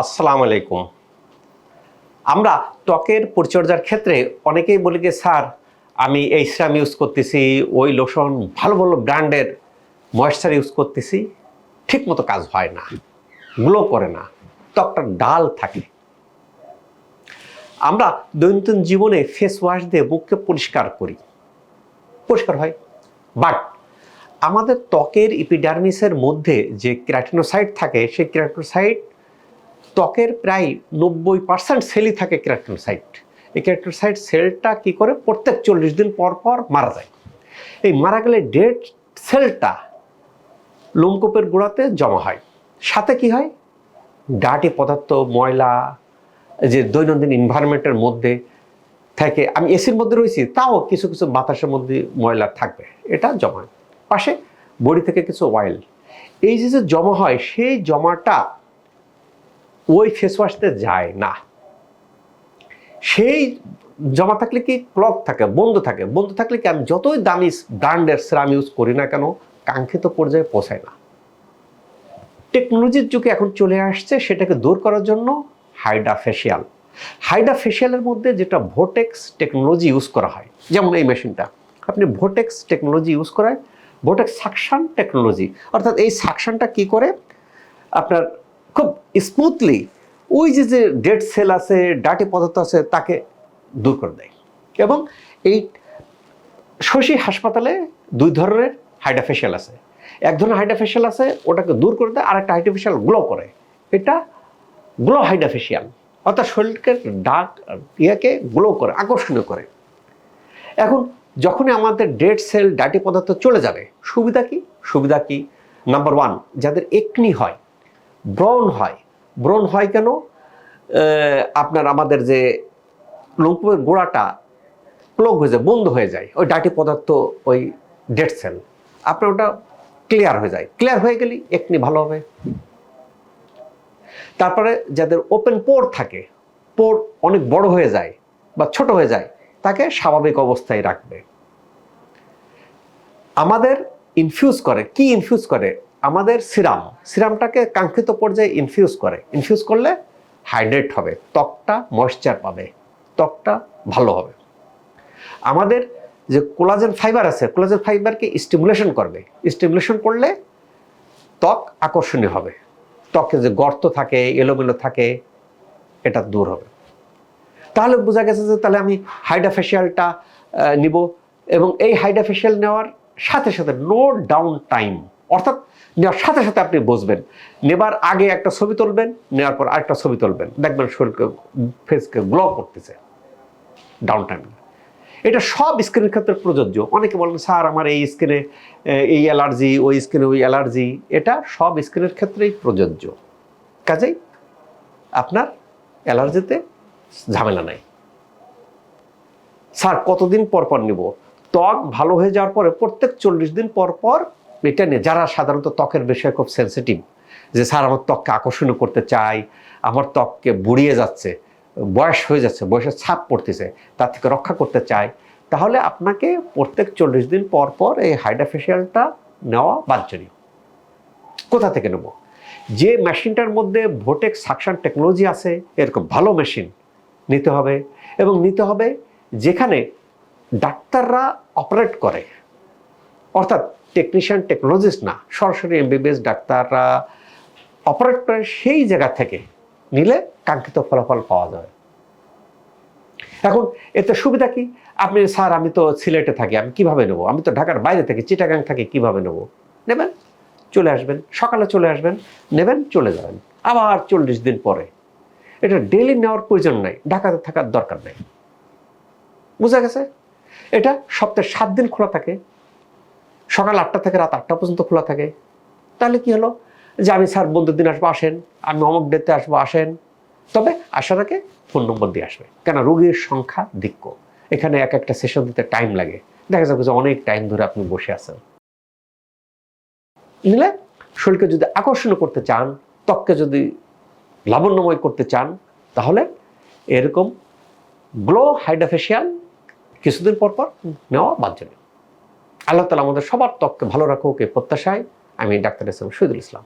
আসসালামু আলাইকুম। আমরা ত্বকের পরিচর্যার ক্ষেত্রে অনেকেই বলি যে, স্যার, আমি এই সিরাম ইউজ করতেছি, ওই লোশন ভালো ভালো ব্র্যান্ডের ময়েশ্চার ইউজ করতেছি ঠিক মতো কাজ হয় না গ্লো করে না, ত্বকটা ডাল থাকে। আমরা দৈনন্দিন জীবনে ফেস ওয়াশ দিয়ে মুখকে পরিষ্কার করি। পরিষ্কার হয়। বাট আমাদের ত্বকের ইপিডার্মিসের মধ্যে যে ক্র্যাটিনোসাইড থাকে, সেই ক্র্যাটিনোসাইড ত্বকের প্রায় নব্বই পার্সেন্ট সেলই থাকে ক্র্যাটিনোসাইড এই ক্র্যাটিনোসাইড সেলটা কি করে? প্রত্যেক চল্লিশ দিন পর পর মারা যায়। এই মারা গেলে ডেড সেলটা লোমকূপের গোড়াতে জমা হয়। সাথে কি হয়? ডাটি পদার্থ, ময়লা, যে দৈনন্দিন এনভায়রনমেন্টের মধ্যে থাকে। আমি এসির মধ্যে রয়েছি, তাও কিছু কিছু বাতাসের মধ্যে ময়লা থাকবে। এটা জমা পাশে বডি থেকে কিছু অয়েল এই যে জমা হয়, সেই জমাটা ওই ফেস ওয়াশতে যায় না। সেই জমা থাকলে কি ক্লক থাকে, বন্ধ থাকে? বন্ধ থাকলে কি আমি যতই দামি ব্র্যান্ডের সিরাম ইউজ করি না কেন, কাঙ্ক্ষিত পর্যায়ে পৌঁছায় না। টেকনোলজির যুগে এখন চলে আসছে সেটাকে দূর করার জন্য হাইডা ফেশিয়াল হাইডা ফেশিয়ালের মধ্যে যেটা ভোটেক্স টেকনোলজি ইউজ করা হয়, যেমন এই মেশিনটা আপনি ভোটেক্স টেকনোলজি ইউজ করায় ভোটেক্স সাকশান টেকনোলজি অর্থাৎ এই সাকশানটা কি করে? আপনার খুব স্মুথলি ওই যে যে ডেড সেল আছে ডাটি পদার্থ আছে, তাকে দূর করে দেয়। এবং এই শশী হাসপাতালে দুই ধরনের হাইড্রাফেশিয়াল আছে। এক ধরনের হাইড্রাফেশিয়াল আছে, ওটাকে দূর করে দেয় আর একটা হাইড্রাফেশিয়াল গ্লো করে। এটা গ্লো হাইড্রাফেশিয়াল অর্থাৎ শরীরকে ডাক ইয়াকে গ্লো করে, আকর্ষণীয় করে। এখন যখনই আমাদের ডেড সেল ডাটি পদার্থ চলে যাবে, সুবিধা কি? সুবিধা কি? নাম্বার ওয়ান যাদের একনি হয় ব্রণ হয়। ব্রণ হয় কেন? আপনার আমাদের যে লোমকূপের গোড়াটা প্লগ হয়ে যায়, বন্ধ হয়ে যায়। ওই ডাটি পদার্থ ওই ডেড সেল। আপনার ওটা ক্লিয়ার হয়ে যায়। ক্লিয়ার হয়ে গেলেই একনি ভালো হবে। তারপরে যাদের ওপেন পোর থাকে, পোর অনেক বড় হয়ে যায় বা ছোট হয়ে যায়, তাকে স্বাভাবিক অবস্থায় রাখবে। আমাদের ইনফিউজ করে, কি ইনফিউজ করে? আমাদের সিরাম, সিরামটাকে কাঙ্ক্ষিত পর্যায়ে ইনফিউজ করে। ইনফিউজ করলে হাইড্রেট হবে, ত্বকটা ময়েশ্চার পাবে, ত্বকটা ভালো হবে। আমাদের যে কোলাজেন ফাইবার আছে কোলাজেন ফাইবারকে স্টিমুলেশন করবে। স্টিমুলেশন করলে ত্বক আকর্ষণীয় হবে। ত্বকে যে গর্ত থাকে, এলোমেলো থাকে, এটা দূর হবে। তাহলে বোঝা গেছে যে তাহলে আমি হাইড্রাফেশিয়ালটা নিব এবং এই হাইড্রাফেশিয়াল নেওয়ার সাথে সাথে নো ডাউন টাইম অর্থাৎ নেওয়ার সাথে সাথে আপনি বসবেন। নেবার আগে একটা ছবি তুলবেন, নেওয়ার পর আরেকটা ছবি তুলবেন। দেখবেন শরীরকে ফেসকে গ্লো করতেছে। ডাউন টাইম এটা সব স্কিনের ক্ষেত্রে প্রযোজ্য। অনেকে বলেন, স্যার, আমার এই স্কিনে এই অ্যালার্জি ওই স্কিনে ওই অ্যালার্জি এটা সব স্কিনের ক্ষেত্রেই প্রযোজ্য। কাজেই আপনার অ্যালার্জিতে ঝামেলা নাই। স্যার, কতদিন পর পর নিব? ত্বক ভালো হয়ে যাওয়ার পরে প্রত্যেক চল্লিশ দিন পর পর এটা নিয়ে যারা সাধারণত ত্বকের বিষয়ে খুব সেন্সিটিভ যে স্যার আমার ত্বককে আকর্ষণীয় করতে চাই, আমার ত্বককে বুড়িয়ে যাচ্ছে, বয়স হয়ে যাচ্ছে, বয়সের ছাপ পড়তেছে, তার থেকে রক্ষা করতে চাই, তাহলে আপনাকে প্রত্যেক চল্লিশ দিন পর পর এই হাইড্রাফেশিয়ালটা নেওয়া বাঞ্ছনীয়। কোথা থেকে নেব? যে মেশিনটার মধ্যে ভোটেক সাকশন টেকনোলজি আছে, এরকম ভালো মেশিন নিতে হবে এবং নিতে হবে যেখানে ডাক্তাররা অপারেট করে। অর্থাৎ টেকনিশিয়ান টেকনোলজিস্ট না, সরাসরি এমবিবিএস ডাক্তাররা অপারেট করে সেই জায়গা থেকে নিলে কাঙ্ক্ষিত ফলাফল পাওয়া যায় এখন এতে সুবিধা কি? আপনি, স্যার, আমি তো সিলেটে থাকি, আমি কীভাবে নেব? আমি তো ঢাকার বাইরে থাকি, চিটাগাং থাকি, কীভাবে নেব? নেবেন, চলে আসবেন, সকালে চলে আসবেন, নেবেন, চলে যাবেন। আবার চল্লিশ দিন পরে। এটা ডেলি নেওয়ার প্রয়োজন নাই, ঢাকাতে থাকার দরকার নেই। বোঝা গেছে? এটা সপ্তাহে সাত দিন খোলা থাকে সকাল আটটা থেকে রাত আটটা পর্যন্ত খোলা থাকে। তাহলে কি হলো? যে আমি স্যার বন্ধুর দিন আসব, আসেন। আমি অমুক ডেতে আসব, আসেন। তবে আসার আগে ফোন নম্বর দিয়ে আসবে। কেন রোগীর সংখ্যা দিক্য এখানে এক একটা সেশন দিতে টাইম লাগে। দেখা যাবে যে অনেক টাইম ধরে আপনি বসে আছেন। নিলে শরীরকে যদি আকর্ষণ করতে চান, ত্বককে যদি লাবণ্যময় করতে চান, তাহলে এরকম গ্লো হাইড্রাফেশিয়াল কিছুদিন পর পর নেওয়া বাঞ্ছনীয়। আল্লাহ তালা আমাদের সবার ত্বককে ভালো রাখুক এই প্রত্যাশায় আমি ডাক্তার ইসলাম শহীদুল ইসলাম।